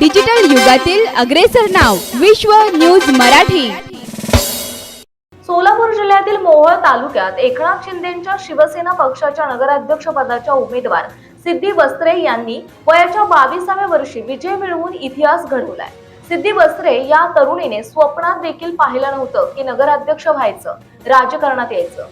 Digital युगातील अग्रेसर नाव विश्व न्यूज मराठी. सोलापूर जिल्ह्यातील मोहोळ तालुक्यात एकनाथ शिंदेच्या शिवसेना पक्षाच्या नगराध्यक्ष पदाच्या उमेदवार सिद्धी वस्त्रे यांनी वयाच्या बावीसाव्या वर्षी विजय मिळवून इतिहास घडवलाय. सिद्धी वस्त्रे या तरुणीने स्वप्नात देखील पाहिलं नव्हतं की नगराध्यक्ष व्हायचं राजकारणात यायचं.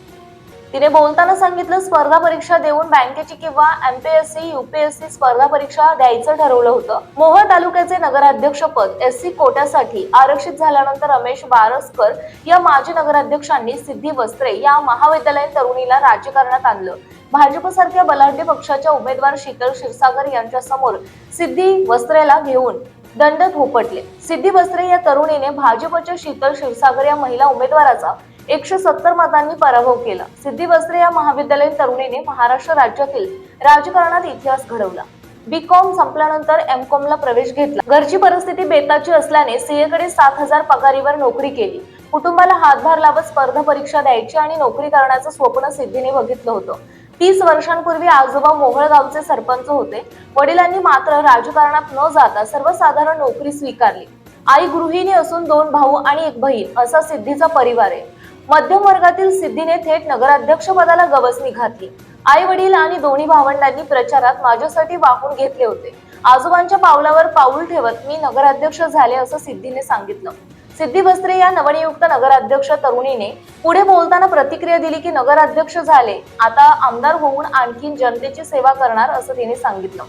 तिने बोलताना सांगितलं स्पर्धा परीक्षा देऊन बँकेची किंवा एमपीएससी युपीएससी स्पर्धा परीक्षा द्यायचं ठरवलं होतं. मोहोळ तालुक्याचे नगराध्यक्ष पद एस सी कोट्यासाठी आरक्षित झाल्यानंतर रमेश बारसकर या माजी नगराध्यक्षांनी सिद्धी वस्त्रे या महाविद्यालयीन तरुणीला राजकारणात आणलं. भाजपसारख्या बलाढ्य पक्षाच्या उमेदवार शीतल क्षीरसागर यांच्या समोर सिद्धी वस्त्रेला घेऊन दंड थोपटले सिद्धी वस्त्रे या तरुणीने भाजपच्या शीतल क्षीरसागर या महिला उमेदवाराचा एकशे सत्तर मतांनी पराभव केला. सिद्धी वस्त्रे या महाविद्यालयीन तरुणीने महाराष्ट्र राज्यातील राजकारणात इतिहास घडवला. बी कॉम संपल्यानंतर एम कॉम ला प्रवेश घेतला. घरची परिस्थिती बेताची असल्याने सीए कडे सात हजार पगारीवर नोकरी केली. कुटुंबाला हातभार लावत स्पर्धा परीक्षा द्यायची आणि नोकरी करण्याचं स्वप्न सिद्धीने बघितलं होतं. तीस वर्षांपूर्वी आजोबा मोहळगावचे सरपंच होते. वडिलांनी मात्र राजकारणात न जाता सर्वसाधारण नोकरी स्वीकारली. आई गृहिणी असून दोन भाऊ आणि एक बहीण असा सिद्धीचा परिवार आहे. मध्यम वर्गातील सिद्धीने थेट नगराध्यक्ष पदाला गवसणी घातली. आई वडील आणि दोन्ही भावंडांनी प्रचारात माझ्यासाठी वाहून घेतले होते. आजोबांच्या पावलावर पाऊल ठेवत मी नगराध्यक्ष झाले असं सिद्धीने सांगितलं. सिद्धी बस्त्रे या नवनियुक्त नगराध्यक्ष तरुणीने पुढे बोलताना प्रतिक्रिया दिली की नगराध्यक्ष झाले. आता आमदार होऊन आणखीन जनतेची सेवा करणार असं तिने सांगितलं.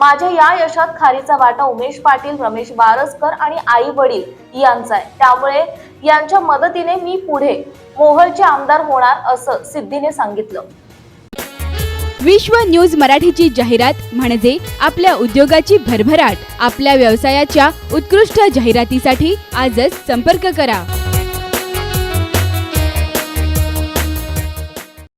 माझ्या या यशात खारीचा वाटा उमेश पाटील रमेश बारसकर आणि आई वडील यांचा आहे. त्यामुळे यांच्या मदतीने मी पुढे मोहळचे आमदार होणार असं सिद्धीने सांगितलं. विश्व न्यूज मराठीची जाहिरात म्हणजे आपल्या उद्योगाची भरभराट. आपल्या व्यवसायाच्या उत्कृष्ट जाहिरातीसाठी आजच संपर्क करा.